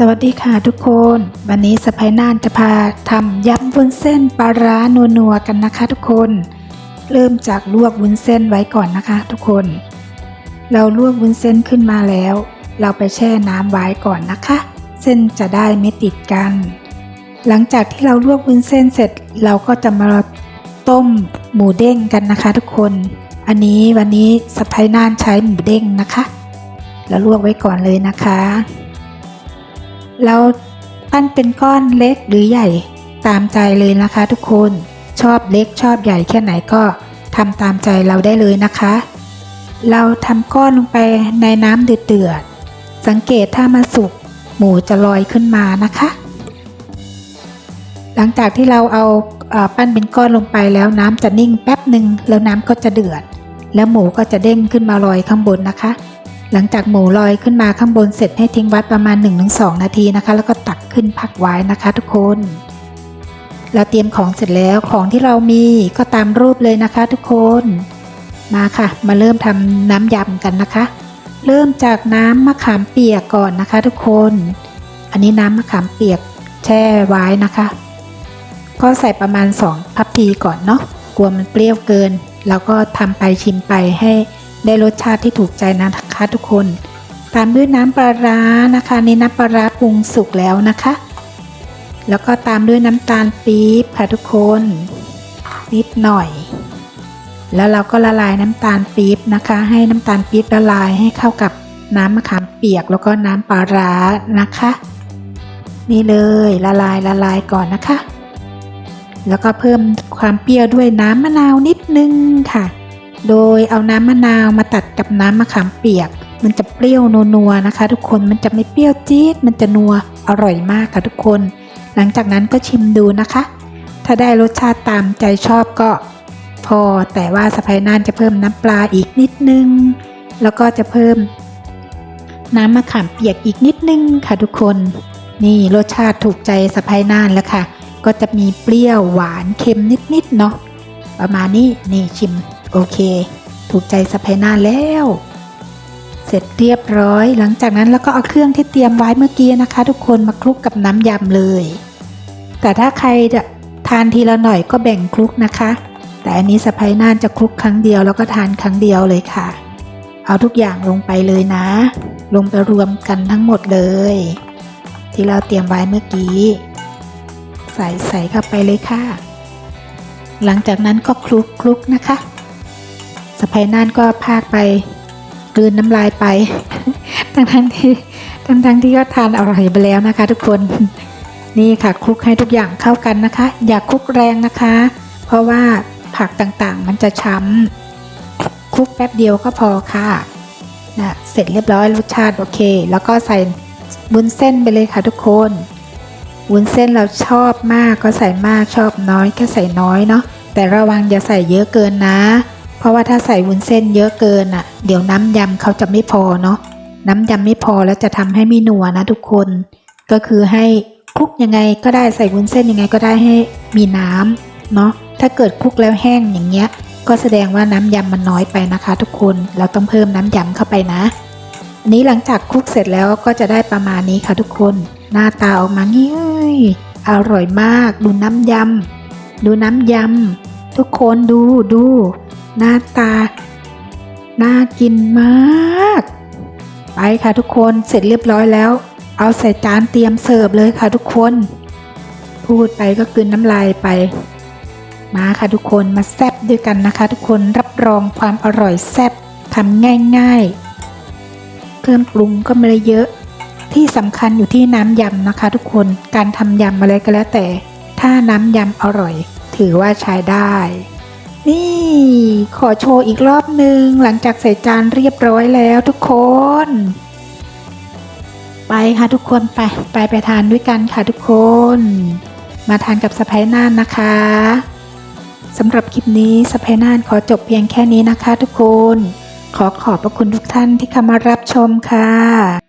สวัสดีค่ะทุกคน วันนี้สไปน่านจะพาทำยำวุ้นเส้นปลาร้านัวๆกันนะคะ ทุกคน เริ่มจากลวกวุ้นเส้นไว้ก่อนนะคะ ทุกคน เราลวกวุ้นเส้นขึ้นมาแล้ว เราไปแช่น้ำไว้ก่อนนะคะ เส้นจะได้ไม่ติดกัน หลังจากที่เราลวกวุ้นเส้นเสร็จ เราก็จะมาต้มหมูเด้งกันนะคะ ทุกคน อันนี้วันนี้สไปน่านใช้หมูเด้งนะคะ แล้วลวกไว้ก่อนเลยนะคะ เราปั้นเป็นก้อนเล็กหรือใหญ่ตามใจเลยนะคะ ทุกคนชอบเล็กชอบใหญ่แค่ไหนก็ทำตามใจเราได้เลยนะคะ เราทำก้อนลงไปในน้ำเดือดๆสังเกตถ้ามาสุกหมูจะลอยขึ้นมานะคะ หลังจากที่เราเอาอปั้นเป็นก้อนลงไปแล้วน้ำจะนิ่งแป๊บหนึ่งแล้วน้ำก็จะเดือด แล้วหมูก็จะเด้งขึ้นมาลอยข้างบนนะคะ หลังจากหมูลอยขึ้นมาข้างบนเสร็จให้ทิ้งไว้ประมาณ 1-2 นาทีนะคะ แล้วก็ตักขึ้นพักไว้นะคะทุกคน เราเตรียมของเสร็จแล้วของที่เรามีก็ตามรูปเลยนะคะทุกคนมาค่ะ มาเริ่มทำน้ำยำกันนะคะ เริ่มจากน้ำมะขามเปียกก่อนนะคะทุกคน อันนี้น้ำมะขามเปียกแช่ไว้นะคะ ก็ใส่ประมาณ 2 พับพีก่อนเนาะกลัวมันเปรี้ยวเกิน แล้วก็ทำไปชิมไปให้ได้รสชาติที่ถูกใจนะคะ ทุกคน ตามด้วยน้ำปลาร้านะคะนี่น้ำปลาร้าปรุงสุกแล้วนะคะ แล้วก็ตามด้วยน้ำตาลปี๊บค่ะทุกคน นิดหน่อย แล้วเราก็ละลายน้ำตาลปี๊บนะคะ ให้น้ำตาลปี๊บละลายให้เข้ากับน้ำมะขามเปียกแล้วก็น้ำปลาร้านะคะ นี่เลยละลายละลายก่อนนะคะ แล้วก็เพิ่มความเปรี้ยวด้วยน้ำมะนาวนิดนึงค่ะ โดยเอาน้ำมะนาวมาตัดกับน้ำมะขามเปียก มันจะเปรี้ยวนัวๆนะคะ ทุกคนมันจะไม่เปรี้ยวจี๊ดมันจะนัวอร่อยมากค่ะทุกคน หลังจากนั้นก็ชิมดูนะคะ ถ้าได้รสชาติตามใจชอบก็ พอแต่ว่าสไปนานจะเพิ่มน้ำปลาอีกนิดนึง แล้วก็จะเพิ่ม น้ำมะขามเปียกอีกนิดนึงค่ะทุกคน นี่รสชาติถูกใจสไปนานแล้วค่ะ ก็จะมีเปรี้ยวหวานเค็มนิดๆเนาะประมาณนี้นี่ชิม โอเค ถูกใจสไปนาแล้ว เสร็จเรียบร้อย หลังจากนั้นแล้วก็เอาเครื่องที่เตรียมไว้เมื่อกี้นะคะ ทุกคนมาคลุกกับน้ำยำเลย แต่ถ้าใครจะทานทีละหน่อยก็แบ่งคลุกนะคะ แต่อันนี้สไปนานจะคลุกครั้งเดียวแล้วก็ทานครั้งเดียวเลยค่ะ เอาทุกอย่างลงไปเลยนะ ลงไปรวมกันทั้งหมดเลย ที่เราเตรียมไว้เมื่อกี้ ใส่ใส่เข้าไปเลยค่ะหลังจากนั้นก็คลุกคลุกนะคะ สไปนานก็พากไปกลืนน้ำลายไป ทั้งทั้งที่ทั้งทั้งที่ก็ทานอร่อยไปแล้วนะคะ ทุกคนนี่ค่ะคลุกให้ทุกอย่างเข้ากันนะคะ อย่าคลุกแรงนะคะ เพราะว่าผักต่างๆ มันจะช้ำคลุกแป๊บเดียวก็พอค่ะนะเสร็จเรียบร้อยรสชาติโอเค แล้วก็ใส่บุนเส้นไปเลยค่ะทุกคนวุ้นเส้นเราชอบมากก็ใส่มากชอบน้อยก็ใส่น้อยเนาะแต่ระวังอย่าใส่เยอะเกินนะ ราะว่าถ้าใส่วุ้นเส้นเยอะเกินอะ เดี๋ยวน้ำยำเขาจะไม่พอเนาะน้ำยำไม่พอแล้วจะทำให้ไม่นัวนะทุกคน ก็คือให้คลุกยังไงก็ได้ใส่วุ้นเส้นยังไงก็ได้ให้มีน้ำเนาะถ้าเกิดคลุกแล้วแห้งอย่างเงี้ย ก็แสดงว่าน้ำยำมันน้อยไปนะคะ ทุกคนเราต้องเพิ่มน้ำยำเข้าไปนะอันนี้หลังจากคลุกเสร็จแล้วก็จะได้ประมาณนี้ค่ะทุกคน หน้าตาออกมานี่เอ้ยอร่อยมาก ดูน้ำยำดูน้ำยำทุกคนดูดู หน้าตา น่ากินมาก ไปค่ะทุกคนเสร็จเรียบร้อยแล้ว เอาใส่จานเตรียมเสิร์ฟเลยค่ะทุกคน พูดไปก็กลืนน้ำลายไป มาค่ะทุกคนมาแซบด้วยกันนะคะ ทุกคนรับรองความอร่อยแซบทำง่ายๆ เครื่องปรุงก็ไม่ได้เยอะที่สำคัญอยู่ที่น้ำยำนะคะ ทุกคนการทำยำอะไรก็แล้วแต่ ถ้าน้ำยำอร่อย ถือว่าใช้ได้ นี่ขอโชว์อีกรอบหนึ่งหลังจากใส่จานเรียบร้อยแล้วทุกคน ไปค่ะทุกคนไป ไปไปทานด้วยกันค่ะทุกคน มาทานกับสไปน่านนะคะสำหรับคลิปนี้สไปน่านขอจบเพียงแค่นี้นะคะ ทุกคน ขอขอบพระคุณทุกท่านที่เข้ามารับชมค่ะ